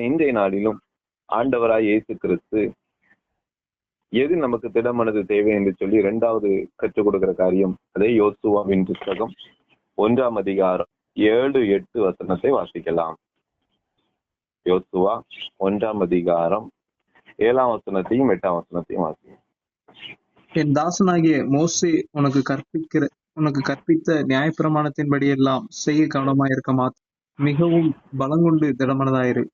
இன்றைய நாளிலும் ஆண்டவராய் இயேசு கிறிஸ்து எது நமக்கு திடமனது தேவை என்று சொல்லி இரண்டாவது கற்றுக் கொடுக்கிற காரியம் அதே யோசுவாவின் புஸ்தகம் ஒன்றாம் அதிகாரம் ஏழு எட்டு வசனத்தை வாசிக்கலாம். யோசுவா ஒன்றாம் அதிகாரம் ஏழாம் வசனத்தையும் எட்டாம் வசனத்தையும் வாசிக்கலாம். என் தாசனாகிய மோசி உனக்கு கற்பிக்கிற உனக்கு கற்பித்த நியாயப்பிரமாணத்தின்படி எல்லாம் செய்ய கவனமாயிருக்க மாத்த மிகவும் பலங்கொண்டு திடமனதாயிரு.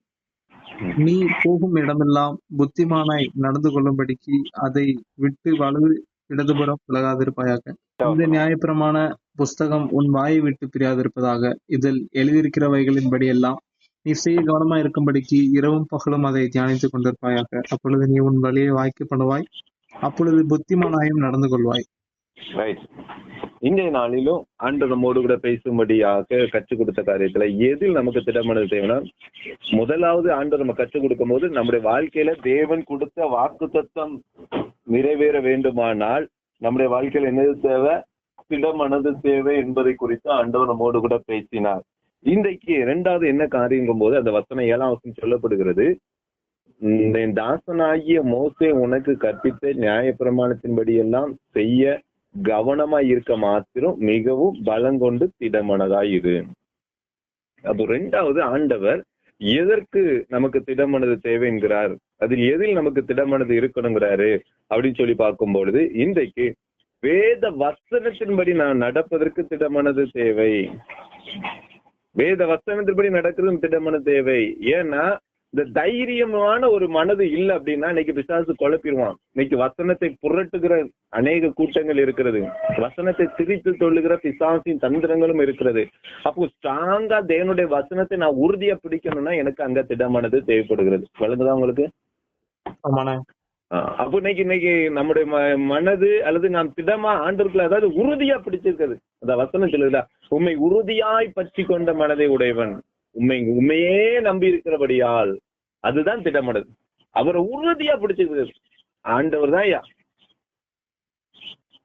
நீ போகும் இடமெல்லாம் புத்திமானாய் நடந்து கொள்ளும்படிக்கு அதை விட்டு வலது இடதுபுறம் விலகாதிருப்பாயாக. இந்த நியாயப்பிரமான புஸ்தகம் உன் வாயை விட்டு பிரியாதிருப்பதாக இதில் எழுதியிருக்கிறவைகளின்படி எல்லாம் நீ செய்ய கவனமா இருக்கும்படிக்கு இரவும் பகலும் அதை தியானித்துக் கொண்டிருப்பாயாக அப்பொழுது நீ உன் வழியை வாய்க்கப்படுவாய் அப்பொழுது புத்திமானாயும் நடந்து கொள்வாய். ரைட் இன்றைய நாளிலும் ஆண்டு நம்மோடு கூட பேசும்படியாக கற்றுக் கொடுத்த காரியத்துல எதில் நமக்கு திடமனது தேவைன்னா முதலாவது ஆண்டு நம்ம கற்றுக் கொடுக்கும் போது நம்முடைய வாழ்க்கையில தேவன் கொடுத்த வாக்கு தத்துவம் நிறைவேற வேண்டுமானால் நம்முடைய வாழ்க்கையில என்னது தேவை? திடமனது தேவை என்பதை குறித்து ஆண்டவர் நம்மோடு கூட பேசினார். இன்றைக்கு இரண்டாவது என்ன காரியங்கும் போது அந்த வசனம் ஏழாம் வசனம் சொல்லப்படுகிறது. என் தாசனாகிய மோசே உனக்கு கற்பித்த நியாயப்பிரமாணத்தின்படி எல்லாம் செய்ய கவனமா இருக்க மாத்திரம் மிகவும் பலங்கொண்டு திடமனதா இரு. அப்போ ரெண்டாவது ஆண்டவர் எதற்கு நமக்கு திடமனது தேவை என்கிறார்? அதில் எதில் நமக்கு திடமனது இருக்கணுங்கிறாரு அப்படின்னு சொல்லி பார்க்கும் பொழுது இன்றைக்கு வேத வசனத்தின்படி நான் நடப்பதற்கு திடமனது தேவை. வேத வசனத்தின்படி நடக்கிறதும் திடமன தேவை. ஏன்னா இந்த தைரியமான ஒரு மனது இல்லை அப்படின்னா இன்னைக்கு பிசாசு குழப்பிடுவான். இன்னைக்கு வசனத்தை புரட்டுகிற அநேக கூட்டங்கள் இருக்கிறது. வசனத்தை திரித்து சொல்லுகிற பிசாசின் தந்திரங்களும் இருக்கிறது. அப்போ ஸ்ட்ராங்கா தேவனுடைய வசனத்தை நான் உறுதியா பிடிக்கணும்னா எனக்கு அங்க திடமானது தேவைப்படுகிறது. வழங்குதா உங்களுக்கு? அப்போ இன்னைக்கு இன்னைக்கு நம்முடைய மனது அல்லது நாம் திடமா ஆண்டவர்கள் அதாவது உறுதியா பிடிச்சிருக்கிறது. அந்த வசனம் சொல்லுதா உண்மை உறுதியாய் பற்றி கொண்ட மனதை உடையவன். உண்மை உண்மையே நம்பி இருக்கிறபடியால் அதுதான் திடமனது அவரை உறுதியா பிடிச்சிருக்கிறது ஆண்டவர் தான் ஐயா.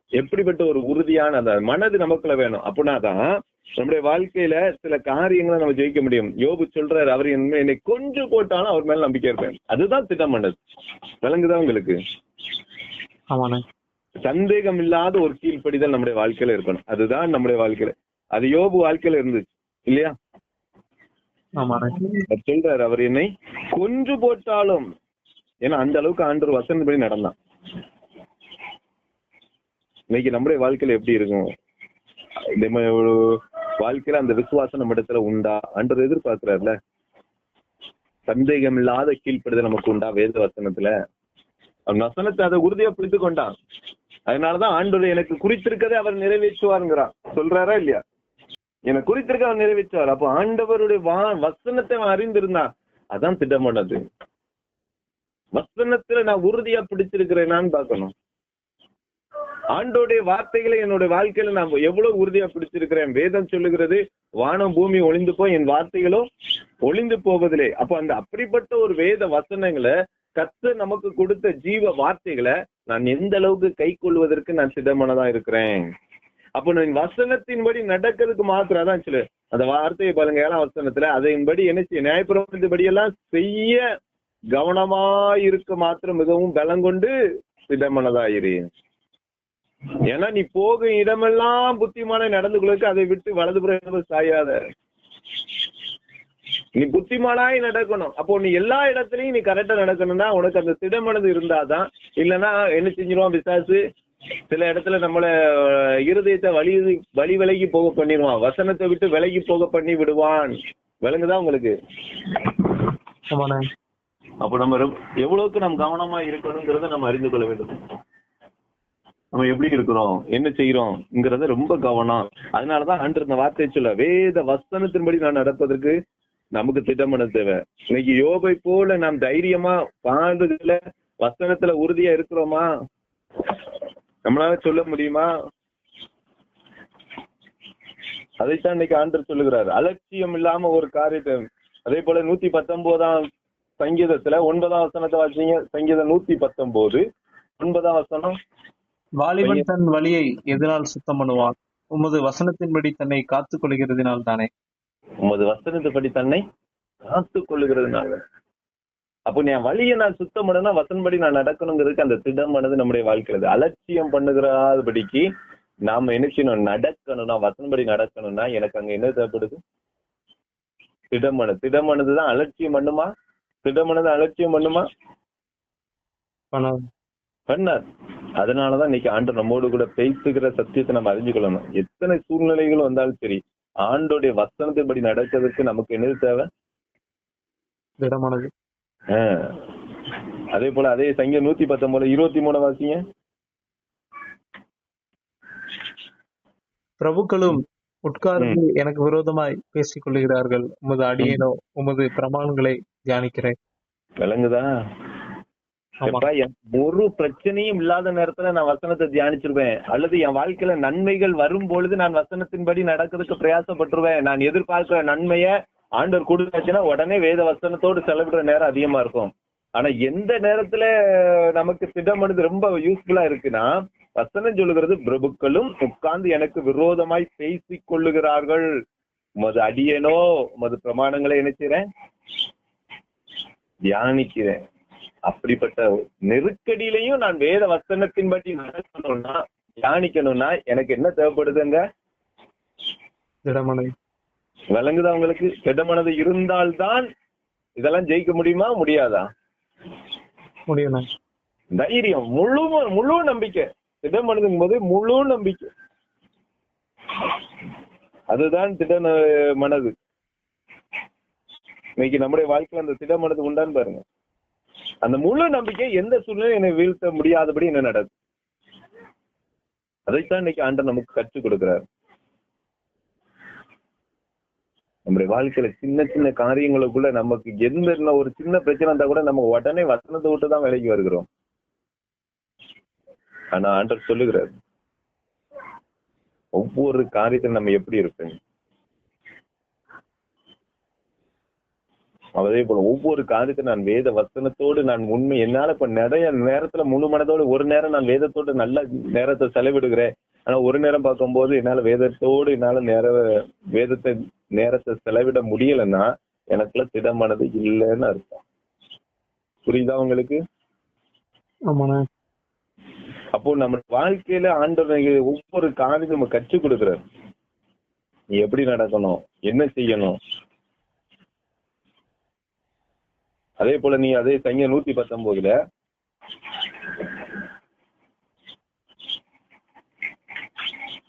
எப்படிப்பட்ட ஒரு உறுதியான அந்த மனது நமக்குள்ள வேணும். அப்படின்னா தான் நம்முடைய வாழ்க்கையில சில காரியங்களை நம்ம ஜெயிக்க முடியும். யோபு சொல்றாரு அவர் என்ன- என்னை கொஞ்சம் போட்டாலும் அவர் மேல நம்பிக்கை இருப்பேன். அதுதான் திட்டமனது விளங்குதா உங்களுக்கு? ஆமாண்ணே. சந்தேகம் இல்லாத ஒரு கீழ்ப்படிதல் நம்முடைய வாழ்க்கையில இருக்கணும். அதுதான் நம்முடைய வாழ்க்கையில. அது யோபு வாழ்க்கையில இருந்துச்சு. இல்லையா? சொல்றாரு அவர் என்னை கொன்று போட்டாலும் ஏன்னா அந்த அளவுக்கு ஆண்டவர் வசனப்படி நடந்தான். இன்னைக்கு நம்முடைய வாழ்க்கையில எப்படி இருக்கும்? ஒரு வாழ்க்கையில அந்த விசுவாசம் நம்ம இடத்துல உண்டா? ஆண்டவர் எதிர்பார்க்கிறாருல. சந்தேகம் இல்லாத கீழ்ப்படுதல் நமக்கு உண்டா வேத வசனத்துல? வசனத்தை அதை உறுதியா பிடித்து கொண்டான். அதனாலதான் ஆண்டவர் எனக்கு குறித்திருக்கதை அவர் நிறைவேற்றுவாருங்கிறான். சொல்றாரா இல்லையா? என குறித்திருக்க அவர் நிறைவேற்றுவார் அப்போ ஆண்டவருடைய வா வசனத்தை அவன் அறிந்திருந்தான். அதான் திட்டமானது வசனத்துல நான் உறுதியா பிடிச்சிருக்கிறேனான்னு பார்க்கணும். ஆண்டோடைய வார்த்தைகளை என்னுடைய வாழ்க்கையில நான் எவ்வளவு உறுதியா பிடிச்சிருக்கிறேன். வேதம் சொல்லுகிறது வானம் பூமி ஒளிந்து போய் என் வார்த்தைகளும் ஒளிந்து போவதில்லை. அப்போ அந்த அப்படிப்பட்ட ஒரு வேத வசனங்களை கத்து நமக்கு கொடுத்த ஜீவ வார்த்தைகளை நான் எந்த அளவுக்கு கை கொள்வதற்கு நான் சிதமனதா இருக்கிறேன்? அப்போ நீங்க வசனத்தின்படி நடக்கிறதுக்கு மாத்திரம் அதான் சொல்லு. அந்த வார்த்தையை பாருங்க ஏழாம் வசனத்துல அதையின்படி என்ன செய்ய நியாயப்பிரமாணத்தின்படி எல்லாம் செய்ய கவனமா இருக்க மாத்திரம் மிகவும் பலம் கொண்டு சிதமனதாயிரு ஏன்னா நீ போகும் இடமெல்லாம் புத்திமான நடந்து கொள்ளுக்கு அதை விட்டு வலதுபுறம் சாயாத. நீ புத்திமானாய் நடக்கணும். அப்போ நீ எல்லா இடத்துலயும் நீ கரெக்டா நடக்கணும்னா உனக்கு அந்த திடமனது இருந்தாதான் இல்லைன்னா என்ன செஞ்சிருவான் பிசாசு? சில இடத்துல நம்மள இருதயத்தை வழி வழி விலகி போக பண்ணிடுவான். வசனத்தை விட்டு விலகி போக பண்ணி விடுவான். விளங்குதா உங்களுக்கு? அப்போ நம்ம எவ்வளவுக்கு நம்ம கவனமா இருக்கணுங்கிறத நம்ம அறிந்து கொள்ள வேண்டும். நம்ம எப்படி இருக்கிறோம்? என்ன செய்யறோம்ங்கிறத ரொம்ப கவனம். அதனாலதான் அன்று இந்த வார்த்தையை சொல்ல வேத வசனத்தின்படி நான் நடப்பதற்கு நமக்கு திட்டமன தேவை. இன்னைக்கு யோபை போல நாம் தைரியமா வாழ்றதுல வசனத்துல உறுதியா இருக்கிறோமா? நம்மளால சொல்ல முடியுமா? அதைத்தான் இன்னைக்கு ஆண்டர் சொல்லுகிறார். அலட்சியம் இல்லாம ஒரு காரியத்தை அதே போல நூத்தி பத்தொன்பதாம் சங்கீதத்துல ஒன்பதாம் வசனத்தை வாசிங்க. சங்கீதம் நூத்தி பத்தொன்பது ஒன்பதாம் வசனம். வாலிபன் தன் வழியை எதனால் சுத்தம் பண்ணுவான். உமது வசனத்தின்படி தன்னை காத்துக் கொள்கிறதினால் தானே உமது வசனத்தைப்படி தன்னை காத்துக் கொள்ளுகிறதுனால அப்போ என் வழியை நான் சுத்தம் பண்ணனா வசன்படி நான் நடக்கணுங்கிறதுக்கு அந்த திடமானது நம்முடைய வாழ்க்கையில. அலட்சியம் பண்ணுகிறாதபடிக்கு நாம என்ன செய்யணும்? நடக்கணும்னா வசன்படி நடக்கணும்னா எனக்கு அங்க என்ன தேவைப்படுது? திடமனது திடமனது தான் அலட்சியம் பண்ணுமா? திடமனது அலட்சியம் பண்ணுமா? பண்ணார் அதனாலதான் இன்னைக்கு ஆண்டு நம்மோடு கூட பேசுகிற சத்தியத்தை நம்ம அறிஞ்சுக்கொள்ளணும் எத்தனை சூழ்நிலைகள் வந்தாலும் சரி ஆண்டோடைய வசனத்தின்படி நடக்கிறதுக்கு நமக்கு என்னது தேவை? திடமானது. அதே போல அதே சங்க நூத்தி பத்தொன்பது இருபத்தி மூணு வாசிங்க. பிரபுக்களும் உட்கார்ந்து எனக்கு விரோதமாய் பேசிக் கொள்ளுகிறார்கள். உமது அடியேனோ உமது பிரமாணங்களை தியானிக்கிறேன். விளங்குதா? ஒரு பிரச்சனையும் இல்லாத நேரத்துல நான் வசனத்தை தியானிச்சிருவேன். அல்லது என் வாழ்க்கையில நன்மைகள் வரும் பொழுது நான் வசனத்தின்படி நடக்கிறதுக்கு பிரயாசப்பட்டுருவேன். நான் எதிர்பார்க்கிற நன்மைய ஆண்டவர் கொடுத்தாச்சுன்னா உடனே வேத வசனத்தோடு செலவிடுற நேரம் அதிகமா இருக்கும். ஆனா எந்த நேரத்துல நமக்கு திட்டமானது ரொம்ப யூஸ்ஃபுல்லா இருக்குன்னா வசனம் சொல்லுகிறது பிரபுக்களும் உட்கார்ந்து எனக்கு விரோதமாய் பேசிக் கொள்ளுகிறார்கள் உமது அடியனோ உமது பிரமாணங்களை என்ன தியானிக்கிறேன். அப்படிப்பட்ட நெருக்கடியிலையும் நான் வேத வசனத்தின்படி நடக்கணும்னா தியானிக்கணும்னா எனக்கு என்ன தேவைப்படுதுங்க? திடமனை. விளங்குதா உங்களுக்கு திடமனது இருந்தால்தான் இதெல்லாம் ஜெயிக்க முடியுமா? முடியாதா? முடியும் தைரியம் முழு முழு நம்பிக்கை. திடமனதுங்கும் போது முழு நம்பிக்கை. அதுதான் திட மனது இன்னைக்கு நம்முடைய வாழ்க்கையில அந்த திடமனது உண்டான்னு பாருங்க. அந்த முழு நம்பிக்கை எந்த சூழ்நிலையும் என்னை வீழ்த்த முடியாதபடி என்ன நடக்குது? அதைத்தான் இன்னைக்கு ஆண்டர் நமக்கு கற்றுக் கொடுக்கிறார். நம்முடைய வாழ்க்கையில சின்ன சின்ன காரியங்களுக்குள்ள நமக்கு எந்த ஒரு சின்ன பிரச்சனை இருந்தா கூட நம்ம உடனே வசனத்தை விட்டு தான் விலகி வருகிறோம். ஆனா ஆண்டர் சொல்லுகிறார் ஒவ்வொரு காரியத்திலும் நம்ம எப்படி இருப்பேன் அதே போல ஒவ்வொரு காரியத்தையும் நான் வேத வசனத்தோடு நான் உண்மை என்னால இப்ப நிறைய நேரத்துல முழு மனதோடு ஒரு நேரம் நான் வேதத்தோடு நல்ல நேரத்தை செலவிடுகிறேன். ஆனா ஒரு நேரம் பார்க்கும்போது என்னால வேதத்தோடு என்னால நேர வேதத்தை நேரத்தை செலவிட முடியலைன்னா எனக்குள்ள திடமானது இல்லைன்னு அர்த்தம். புரியுதா உங்களுக்கு? அப்போ நம்ம வாழ்க்கையில ஆண்டவர் ஒவ்வொரு காரியத்தையும் நம்ம கற்றுக் கொடுக்கிறார். நீ எப்படி நடக்கணும்? என்ன செய்யணும்? அதே போல நீ அதே சங்க நூத்தி பத்தொன்பதுல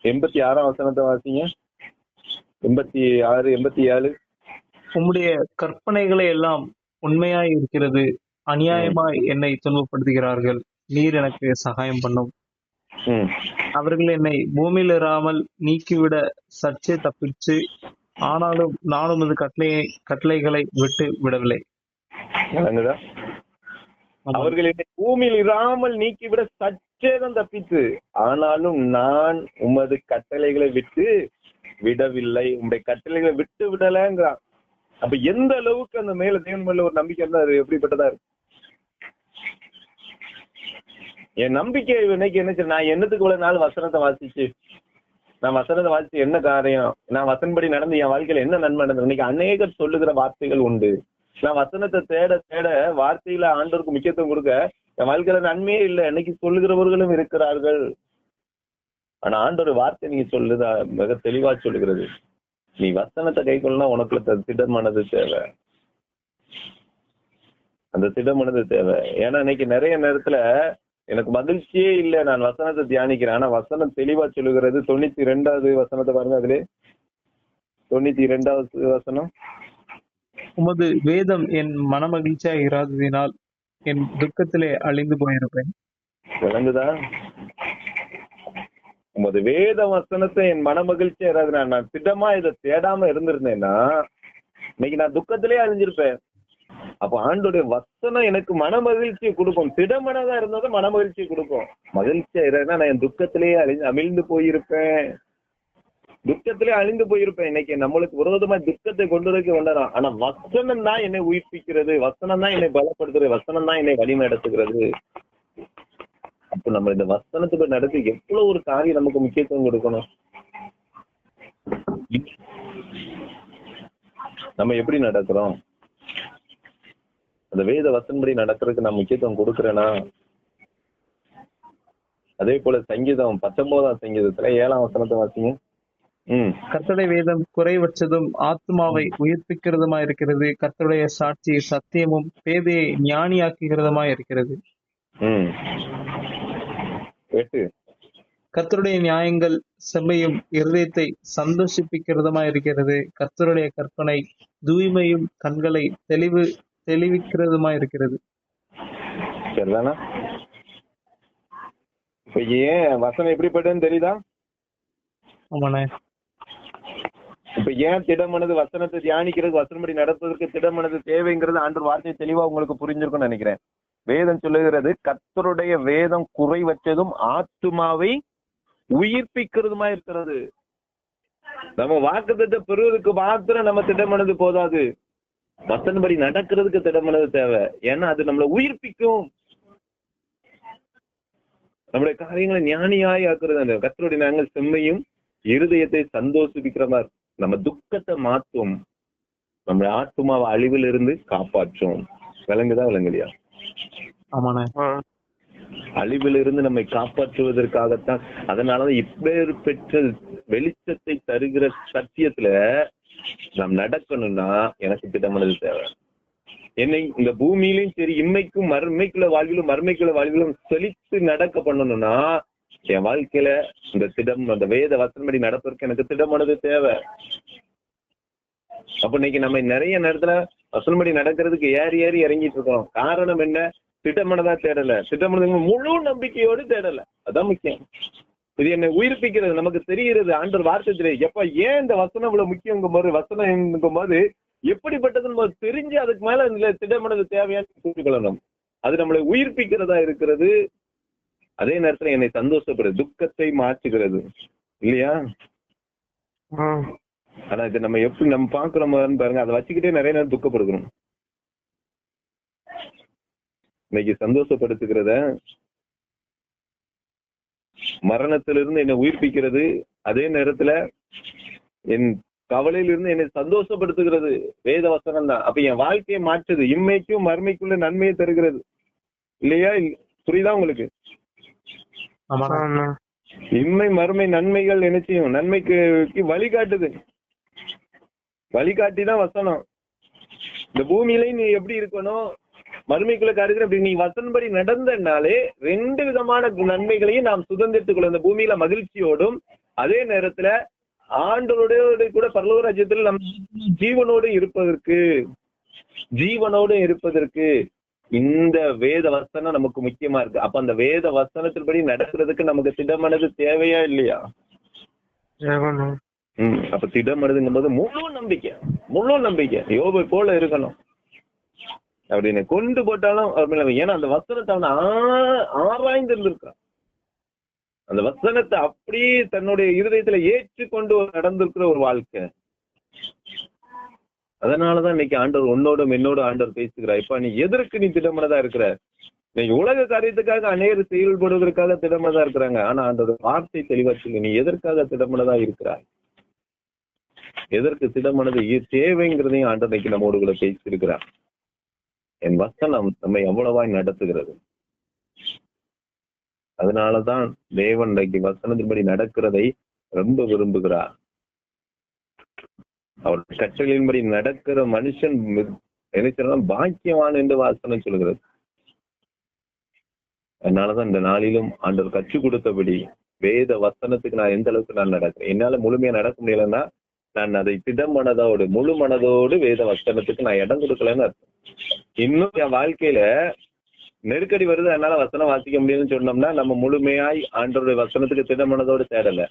எண்பத்தி ஆறாம் வசனத்தை வாசிங்க. எண்பத்தி ஆறு எண்பத்தி ஏழு. உம்முடைய கற்பனைகளை எல்லாம் உண்மையாய் இருக்கிறது அநியாயமாய் என்னை துன்பப்படுத்துகிறார்கள். நீர் எனக்கு சகாயம் பண்ணும். அவர்கள் என்னை பூமியில் இராமல் நீக்கிவிட சற்றே தப்பிச்சு ஆனாலும் நானும் அது கட்டளையை கட்டளைகளை விட்டு விடவில்லை. அவர்கள் என்னை பூமியில் இராமல் நீக்கிவிட சற்றேதான் தப்பித்து ஆனாலும் நான் உமது கட்டளைகளை விட்டு விடவில்லை. உங்களுடைய கட்டளைகளை விட்டு விடலைங்கிறான். அப்ப எந்த அளவுக்கு அந்த மேல தேவன் மேல ஒரு நம்பிக்கை இருந்தா அது எப்படிப்பட்டதா இருக்கு என் நம்பிக்கை இன்னைக்கு என்ன செய்ய- நான் என்னத்துக்கு இவ்வளவு நாள் வசனத்தை வாசிச்சு? நான் வசனத்தை வாசிச்சு என்ன காரியம்? நான் வசன்படி நடந்து என் வாழ்க்கையில என்ன நன்மை நடந்தது? இன்னைக்கு அநேகர் சொல்லுகிற வார்த்தைகள் உண்டு. நான் வசனத்தை தேட தேட வார்த்தையில ஆண்டோருக்கு முக்கியத்துவம் கொடுக்க என் வாழ்க்கையில நன்மையே இல்லை. இன்னைக்கு சொல்லுகிறவர்களும் இருக்கிறார்கள். ஆனா ஆண்டவர் வார்த்தை நீங்க சொல்லுதா மிக தெளிவா சொல்லுகிறது. நீ வசனத்தை கை கொள்ளலாம் உனக்குள்ள திடமானது தேவை. அந்த திடமானது தேவை. ஏன்னா இன்னைக்கு நிறைய நேரத்துல எனக்கு மகிழ்ச்சியே இல்லை நான் வசனத்தை தியானிக்கிறேன். ஆனா வசனம் தெளிவா சொல்லுகிறது தொண்ணூத்தி ரெண்டாவது வசனத்தை பாருங்க அதுல. தொண்ணூத்தி இரண்டாவது வசனம். உமது வேதம் என் மனமகிழ்ச்சியா இராததினால் என் துக்கத்திலே அழிந்து போயிருப்பேன். விளங்குதா? உமது வேத வசனத்தை என் மன மகிழ்ச்சியா ஏதாவது நான் நான் திட்டமா இதை தேடாம இருந்திருந்தேன்னா இன்னைக்கு நான் துக்கத்திலே அழிஞ்சிருப்பேன். அப்ப ஆண்டோடைய வசனம் எனக்கு மன மகிழ்ச்சியை கொடுக்கும். திடமனதா இருந்ததும் மன மகிழ்ச்சியை கொடுக்கும். மகிழ்ச்சியா இருந்தா நான் என் துக்கத்திலேயே அழிஞ்சு அமிழ்ந்து போயிருப்பேன். துக்கத்திலே அழிந்து போயிருப்பேன். இன்னைக்கு நம்மளுக்கு விரோதமா துக்கத்தை கொண்டு வரைக்கும் கொண்டாடும் ஆனா வசனம் தான் என்னை உயிர்ப்பிக்கிறது. வசனம் தான் என்னை பலப்படுத்துறது வசனம் தான் என்னை வலிமை நடத்துகிறது அப்ப நம்ம இந்த வசனத்துக்கு நடத்தி எவ்வளவு ஒரு காரியம் நமக்கு முக்கியத்துவம் கொடுக்கணும்? நம்ம எப்படி நடக்கிறோம்? அந்த வேத வசன்படி நடக்கிறதுக்கு நான் முக்கியத்துவம் கொடுக்கிறேனா? அதே போல சங்கீதம் பத்தொன்பதாம் சங்கீதத்துல ஏழாம் வசனத்தை வாசிங்க. ம். கர்த்தருடைய வேதம் குறைவற்றதும் ஆத்மாவை உயிர்ப்பிக்கிறதுமா இருக்கிறது. கர்த்தருடைய சாட்சி சத்தியமும் பேதையை ஞானியாக்குகிறதுமா இருக்கிறது. ம் எட்டு கர்த்தருடைய நியாயங்கள் செம்மையும் இருதயத்தை சந்தோஷிப்பிக்கிறதுமா இருக்கிறது கர்த்தருடைய கற்பனை தூய்மையும் கண்களை தெளிவு தெளிவிக்கிறதுமா இருக்கிறது சரிதானா இப்ப ஏன் வசனம் எப்படிப்பட்டதுன்னு தெரியுதா? ஆமாண்ணே. இப்ப ஏன் திடமனது வசனத்தை தியானிக்கிறது வசனப்படி நடப்பதற்கு திடமனது தேவைங்கிறது ஆண்டு வார்த்தை தெளிவா உங்களுக்கு புரிஞ்சிருக்கும்னு நினைக்கிறேன். வேதம் சொல்லுகிறது கத்தருடைய வேதம் குறைவற்றதும் ஆத்துமாவை உயிர்ப்பிக்கிறதுமா இருக்கிறது. நம்ம வாக்குத்தத்தை பெறுவதற்கு மாத்திரம் நம்ம திடமனது போதாது. வசன்படி நடக்கிறதுக்கு திடமனது தேவை. ஏன்னா அது நம்மளை உயிர்ப்பிக்கும். நம்முடைய காரியங்களை ஞானியாய் ஆக்குறது அந்த கத்தருடைய நாங்கள் செம்மையும் இருதயத்தை சந்தோஷிப்பிக்கிற மாதிரி. நம்ம துக்கத்தை மாத்தும். நம்ம ஆத்மாவை அழிவில் இருந்து காப்பாற்றும். விளங்குதா விளங்குலையா? ஆமாண்ணே. அழிவில் இருந்து நம்மை காப்பாற்றுவதற்காகத்தான். அதனாலதான் இப்பேர் பெற்ற வெளிச்சத்தை தருகிற சத்தியத்துல நாம் நடக்கணும்னா எனக்கு திட்டமிடல் தேவை. என்னை இந்த பூமியிலும் சரி இம்மைக்கும் மறுமைக்குள்ள வாழ்விலும் மறுமைக்குள்ள வாழ்விலும் செழித்து நடக்க பண்ணணும்னா என் வாழ்க்கையில இந்த திடம் அந்த வேத வசனப்படி நடப்பதற்கு எனக்கு திடமானது தேவை. அப்ப இன்னைக்கு நம்ம நிறைய நேரத்துல வசூல்படி நடக்கிறதுக்கு ஏறி ஏறி இறங்கிட்டு இருக்கோம் காரணம் என்ன? திட்டமனதா தேடல. திட்டமானது முழு நம்பிக்கையோடு தேடல. அதான் முக்கியம். இது என்னை உயிர்ப்பிக்கிறது நமக்கு தெரிகிறது. ஆண்டர் வார்த்தை தெரியுது எப்ப ஏன் இந்த வசனம் இவ்வளவு முக்கியங்கும் போது வசனம் போது எப்படிப்பட்டதுன்னு போது தெரிஞ்சு அதுக்கு மேல இதுல திட்டமானது தேவையான்னு புரிஞ்சுக்கொள்ளணும். அது நம்மளை உயிர்ப்பிக்கிறதா இருக்கிறது. அதே நேரத்துல என்னை சந்தோஷப்படுது துக்கத்தை மாற்றுகிறது. இல்லையா? ஆனா இது நம்ம எப்படி நம்ம பாக்குறோம்னு பாருங்க. அதை வச்சுக்கிட்டே நிறைய நேரம் துக்கப்படுகிறோம். இன்னைக்கு சந்தோஷப்படுத்துகிறத மரணத்திலிருந்து என்னை உயிர்ப்பிக்கிறது. அதே நேரத்துல என் கவலையிலிருந்து என்னை சந்தோஷப்படுத்துகிறது. வேத வசனம் தான். அப்ப என் வாழ்க்கையை மாற்றுது. இம்மைக்கும் மறுமைக்குள்ள நன்மையை தருகிறது. இல்லையா? இல்ல- புரியுதா உங்களுக்கு? இன்மை மறுமை நன்மைகள் என்ன செய்யும் நன்மைக்கு க்கு வழிகாட்டுது. வழிகாட்டி தான் வசனம். இந்த பூமியில நீ எப்படி இருக்கணும் மறுமைக்குள்ள காரியத்தில் அப்படி நீ வசன்படி நடந்தனாலே ரெண்டு விதமான நன்மைகளையும் நாம் சுதந்திரத்துக் கொள்ள இந்த பூமியில மகிழ்ச்சியோடும் அதே நேரத்துல ஆண்டோட கூட பரலோக ராஜ்யத்தில் நம் ஜீவனோடு இருப்பதற்கு ஜீவனோடு இருப்பதற்கு இந்த வேத வசனம் நமக்கு முக்கியமா இருக்கு. அப்ப அந்த வேத வசனத்தின்படி நடக்கிறதுக்கு நமக்கு திடமனது தேவையா இல்லையா? அப்ப திடம் திடமனதுங்கும் போது முழு நம்பிக்கை முழு நம்பிக்கை. யோபை போல இருக்கணும். அப்படின்னு கொண்டு போட்டாலும் அவர் மேல ஏன்னா அந்த வசனத்தை அவன் ஆராய்ந்து இருந்திருக்கான் அந்த வசனத்தை அப்படியே தன்னுடைய இருதயத்துல ஏற்றுக்கொண்டு நடந்திருக்கிற ஒரு வாழ்க்கை. அதனாலதான் இன்னைக்கு ஆண்டவர் உன்னோடும் என்னோட ஆண்டவர் பேசுகிறார். இப்ப நீ எதற்கு நீ திடமனதா இருக்கிற? இன்னைக்கு உலக காரியத்துக்காக அநேகர் செயல்படுவதற்காக திடமனதா இருக்கிறாங்க. ஆனா ஆண்டவர் வார்த்தை தெளிவா சொல்லு நீ எதற்காக திடமனதா இருக்கிறாய்? எதற்கு திடமனது தேவைங்கிறதையும் ஆண்டவர் நம்மோடு கூட பேசியிருக்கிறார். என் வசனம் நம்மை எவ்வளவாய் நடத்துகிறது. அதனாலதான் தேவன் இன்றைக்கு வசனத்தின்படி நடக்கிறதை ரொம்ப விரும்புகிறார். அவர் கற்றலின்படி நடக்கிற மனுஷன் என்ன சொல்லலாம் பாக்கியவான் என்று வாசனம் சொல்கிறது. அதனாலதான் இந்த நாளிலும் ஆண்டவர் கற்றுக் கொடுத்தபடி வேத வசனத்துக்கு நான் எந்த அளவுக்கு நான் நடக்கிறேன். என்னால முழுமையா நடக்க முடியலன்னா நான் அதை திட மனதோடு முழு மனதோடு வேத வசனத்துக்கு நான் இடம் கொடுக்கலன்னு அர்த்தம். இன்னும் என் வாழ்க்கையில நெருக்கடி வருது அதனால வசனம் வாசிக்க முடியும்னு சொன்னோம்னா நம்ம முழுமையாய் ஆண்டோருடைய வசனத்துக்கு திட மனதோடு தேடல.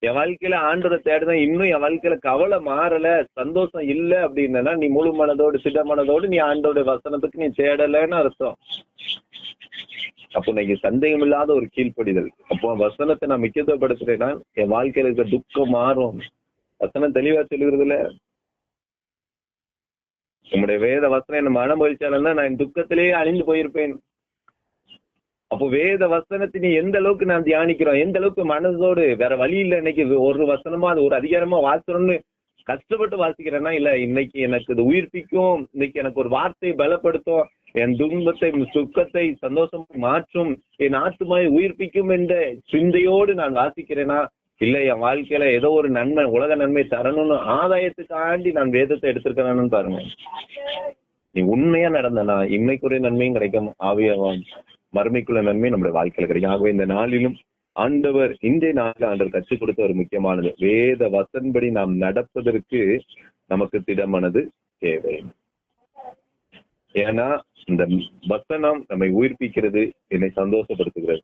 என் வாழ்க்கையில ஆண்டோட தேடுதான் இன்னும் என் வாழ்க்கையில கவலை மாறல சந்தோஷம் இல்ல அப்படின்னா நீ முழு மனதோடு திட மனதோடு நீ ஆண்டோடைய வசனத்துக்கு நீ தேடலைன்னு அர்த்தம். அப்போ இன்னைக்கு சந்தேகம் இல்லாத ஒரு கீழ்ப்படிதல். அப்போ வசனத்தை நான் முக்கியத்துவப்படுத்துறேன்னா என் வாழ்க்கையில இருக்க துக்கம் மாறும். வசனம் தெளிவா சொல்லுகிறதுல உங்களுடைய வேத வசனம் என்ன மனம் பறிச்சாலும் நான் என் துக்கத்திலேயே அழிந்து போயிருப்பேன். அப்போ வேத வசனத்தை நீ எந்த அளவுக்கு நான் தியானிக்கிறோம்? எந்த அளவுக்கு மனதோடு வேற வழி இல்லை இன்னைக்கு ஒரு வசனமா அது ஒரு அதிகாரமா வாசணும்னு கஷ்டப்பட்டு வாசிக்கிறேன்னா இல்ல இன்னைக்கு எனக்கு இது உயிர்ப்பிக்கும் இன்னைக்கு எனக்கு ஒரு வார்த்தை பலப்படுத்தும் என் துன்பத்தை சுக்கத்தை சந்தோஷம் மாற்றும் என் ஆத்துமாய் உயிர்ப்பிக்கும் என்ற சிந்தையோடு நான் வாசிக்கிறேன்னா இல்ல என் வாழ்க்கையில ஏதோ ஒரு நன்மை உலக நன்மை தரணும்னு ஆதாயத்துக்காண்டி நான் வேதத்தை எடுத்திருக்கிறேன்னு பாருங்க. நீ உண்மையா நடந்தனா இன்னைக்குரிய நன்மையும் கிடைக்கும் ஆவியவான் மறுமைக்குள்ள நன்மை நம்முடைய வாழ்க்கையில கிடைக்கும். ஆகவே இந்த நாளிலும் ஆண்டவர் இன்றைய நாளில் ஆண்டவர் கற்றுக் கொடுத்த ஒரு முக்கியமானது. வேத வசன்படி நாம் நடப்பதற்கு நமக்கு திடமானது தேவை. ஏன்னா இந்த வசனம் நம்மை உயிர்ப்பிக்கிறது என்னை சந்தோஷப்படுத்துகிறது.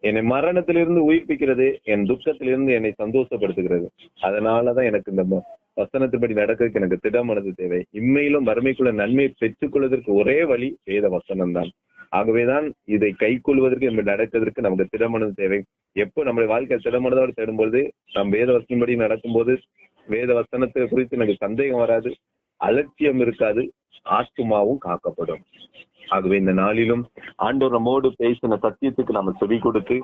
என்னை மரணத்திலிருந்து உயிர்ப்பிக்கிறது என் துக்கத்திலிருந்து என்னை சந்தோஷப்படுத்துகிறது. அதனாலதான் எனக்கு இந்த ம- வசனத்தின்படி நடக்கிறதுக்கு எனக்கு திடமானது தேவை. இம்மையிலும் வறுமைக்குள்ள நன்மை பெற்றுக்கொள்வதற்கு ஒரே வழி வேத வசனம் தான் ஆகவேதான் இதை கை கொள்வதற்கு நம்ம நடக்கிறதுக்கு நமக்கு திடமானது தேவை. எப்போ நம்முடைய வாழ்க்கை திடமானதோடு தேடும்பொழுது நம் வேத வசனப்படி நடக்கும்போது வேத வசனத்தை குறித்து எனக்கு சந்தேகம் வராது அலட்சியம் இருக்காது ஆத்துமாவும் காக்கப்படும். ஆகவே இந்த நாளிலும் ஆண்டோர் நம்மோடு பேசின சத்தியத்துக்கு நாம செவி கொடுத்து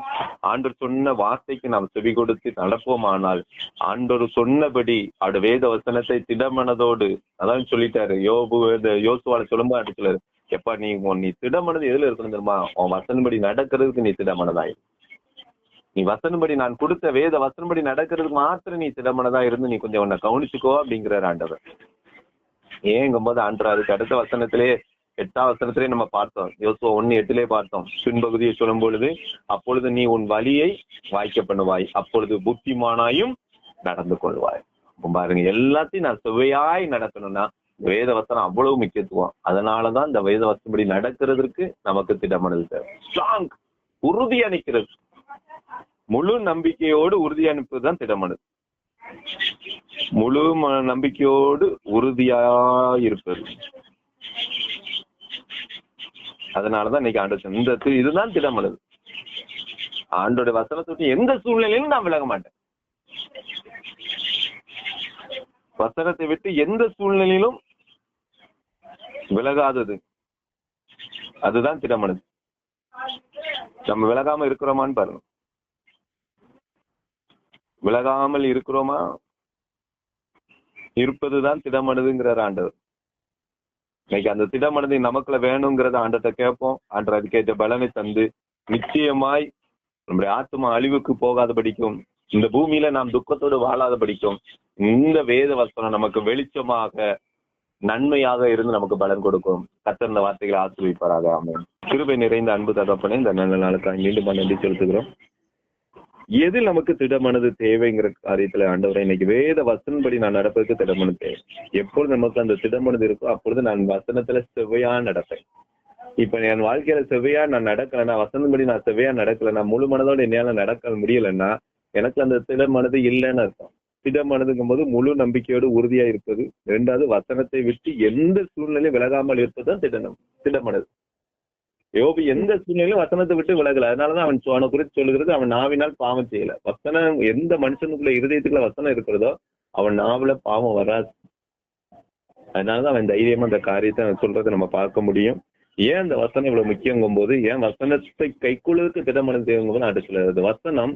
ஆண்டோர் சொன்ன வார்த்தைக்கு நாம் செவி கொடுத்து நடப்போமானால் ஆண்டோர் சொன்னபடி அவட வேத வசனத்தை திடமனதோடு அதான் சொல்லிட்டாரு யோபு யோசுவால சொல்லும்போது அடிக்கல எப்பா நீ உன் நீ திடமனது எதுல இருக்கணும் தெரியுமா? உன் வசனப்படி நடக்கிறதுக்கு நீ திடமனதாய். நீ வசனப்படி நான் கொடுத்த வேத வசனப்படி நடக்கிறதுக்கு மாத்திரம் நீ திடமனதா இருந்து நீ கொஞ்சம் உன்னை கவனிச்சுக்கோ அப்படிங்கிறார் ஆண்டவர். ஏங்கும்போது ஆண்டவர் அதுக்கு அடுத்த வசனத்திலே எட்டாம் வசனத்திலே நம்ம பார்த்தோம். யோசுவா ஒன்னு எட்டிலே பார்த்தோம். பின்பகுதியை சொல்லும் பொழுது அப்பொழுது நீ உன் வழியை வாய்க்க பண்ணுவாய். அப்பொழுது புத்திமானாயும் நடந்து கொள்வாய். பாருங்க எல்லாத்தையும் நான் சுவையாய் நடக்கணும்னா வேத வசனம் அவ்வளவு முக்கியத்துவம். அதனாலதான் இந்த வேத வசனப்படி நடக்கிறதுக்கு நமக்கு திட்டமிடல் தேவை. ஸ்ட்ராங் உறுதி அணிக்கிறது முழு நம்பிக்கையோடு உறுதி அனுப்புதான் திடமனது. முழு ம- நம்பிக்கையோடு உறுதியா இருப்பது அதனாலதான் இன்னைக்கு ஆண்டு இந்த இதுதான் திடமனது ஆண்டோட வசனத்தை விட்டு எந்த சூழ்நிலையிலும் நான் விலக மாட்டேன். வசனத்தை விட்டு எந்த சூழ்நிலையிலும் விலகாதது. அதுதான் திடமனது நம்ம விலகாம இருக்கிறோமான்னு பாருங்க. விலகாமல் இருக்கிறோமா? இருப்பதுதான் திடமனதுங்கிறார் ஆண்டவர். இன்னைக்கு அந்த திடமனதை நமக்குள்ள வேணுங்கிறத ஆண்டத்தை கேட்போம். ஆண்டர் அதுக்கேற்ற பலனை தந்து நிச்சயமாய் நம்முடைய ஆத்மா அழிவுக்கு போகாத படிக்கும். இந்த பூமியில நாம் துக்கத்தோடு வாழாத படிக்கும். இந்த வேத வசனம் நமக்கு வெளிச்சமாக நன்மையாக இருந்து நமக்கு பலன் கொடுக்கும். கத்திருந்த வார்த்தைகளை ஆசிரியப்பாராக அமையும் கிருபை நிறைந்த அன்பு தகப்பனே இந்த நல்ல நாளுக்காக மீண்டும் நன்றி செலுத்துகிறோம். எது நமக்கு திடமனது தேவைங்கிற காரியத்துல ஆண்டவரை இன்னைக்கு வேத வசனப்படி நான் நடப்பதற்கு திடமனது தேவை. எப்பொழுது நமக்கு அந்த திடமனது இருக்கோ அப்பொழுது நான் வசனத்துல செவ்வையா நடப்பேன். இப்ப என் வாழ்க்கையில செவ்வையா நான் நடக்கலைன்னா வசனப்படி நான் செவ்வையா நடக்கலைன்னா முழு மனதோட என்னால நடக்க முடியலன்னா எனக்கு அந்த திடமனது இல்லைன்னு அர்த்தம். திடமனதுங்கும் போது முழு நம்பிக்கையோடு உறுதியா இருப்பது. ரெண்டாவது வசனத்தை விட்டு எந்த சூழ்நிலையும் விலகாமல் இருப்பதுதான் திடனம் திடமனது. யோபு எந்த சூழ்நிலையும் வசனத்தை விட்டு விலகல. அதனாலதான் அவன் அவனை குறித்து சொல்லுகிறது அவன் நாவினால் பாவம் செய்யல. வசனம் எந்த மனுஷனுக்குள்ள இருதயத்துக்குள்ள வசனம் இருக்கிறதோ அவன் நாவில பாவம் வராது. அதனாலதான் அவன் தைரியமா அந்த காரியத்தை அவன் சொல்றதை நம்ம பார்க்க முடியும். ஏன் அந்த வசனம் இவ்வளவு முக்கியங்கும் போது ஏன் வசனத்தை கைக்குள்ளுக்கு திடமனம் தேவைங்கும் போது அடுத்து வசனம்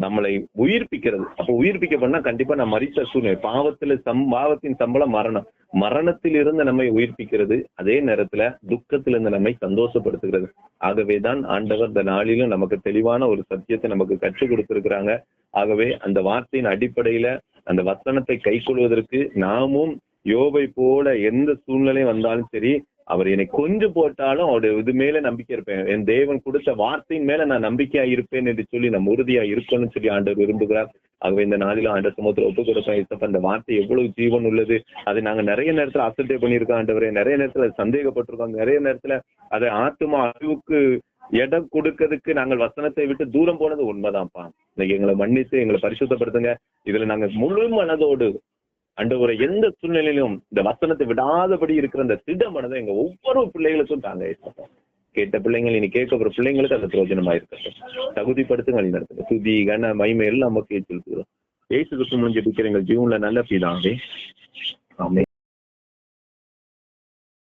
நம்மளை உயிர்ப்பிக்கிறது. அப்ப உயிர்ப்பிக்க பண்ணா கண்டிப்பா நான் மறித்த சூழ்நிலை. பாவத்துல சம் பாவத்தின் சம்பளம் மரணம். மரணத்திலிருந்து நம்மை உயிர்ப்பிக்கிறது. அதே நேரத்துல துக்கத்திலிருந்து நம்மை சந்தோஷப்படுத்துகிறது. ஆகவேதான் ஆண்டவர் இந்த நாளிலும் நமக்கு தெளிவான ஒரு சத்தியத்தை நமக்கு கற்றுக் கொடுத்திருக்கிறாங்க. ஆகவே அந்த வார்த்தையின் அடிப்படையில அந்த வசனத்தை கைக்கொள்வதற்கு நாமும் யோபை போல எந்த சூழ்நிலை வந்தாலும் சரி அவர் என்னை கொஞ்சம் போட்டாலும் அவருடைய இது மேல நம்பிக்கை இருப்பேன். என் தேவன் கொடுத்த வார்த்தையின் மேல நான் நம்பிக்கையா இருப்பேன் என்று சொல்லி நம்ம உறுதியா இருக்கணும்னு சொல்லி ஆண்டவர் விரும்புகிறார். ஆகவே இந்த நாளிலும் ஆண்டர் சமூகத்துல ஒப்பு கொடுப்பேன் இசப்ப அந்த வார்த்தை எவ்வளவு ஜீவன் உள்ளது. அதை நாங்க நிறைய நேரத்துல அசட்டை பண்ணியிருக்கோம் ஆண்டவரே. நிறைய நேரத்துல சந்தேகப்பட்டிருக்கோம். நிறைய நேரத்துல அதை ஆத்மா அறிவுக்கு இடம் கொடுக்கறதுக்கு நாங்கள் வசனத்தை விட்டு தூரம் போனது உண்மைதான்ப்பா. இன்னைக்கு எங்களை மன்னித்து எங்களை பரிசுத்தப்படுத்துங்க. இதுல நாங்க முழு மனதோடு அண்டவரை எந்த சூழ்நிலையிலும் இந்த வசனத்தை விடாதபடி இருக்கிற அந்த திட மனதை எங்க ஒவ்வொரு பிள்ளைகளுக்கும் தாங்க கேட்ட பிள்ளைங்கள் இனி கேட்க போற பிள்ளைங்களுக்கு அந்த பிரயோஜனமா இருக்கட்டும். தகுதிப்படுத்துங்க வழி நடத்துங்க துதி கன மகிமை எல்லாம் நமக்கு செலுத்துகிறோம் ஏசு கிறிஸ்து முடிஞ்சு பிடிக்கிறீங்க ஜீவன்ல நல்ல பிதாவே. ஆமே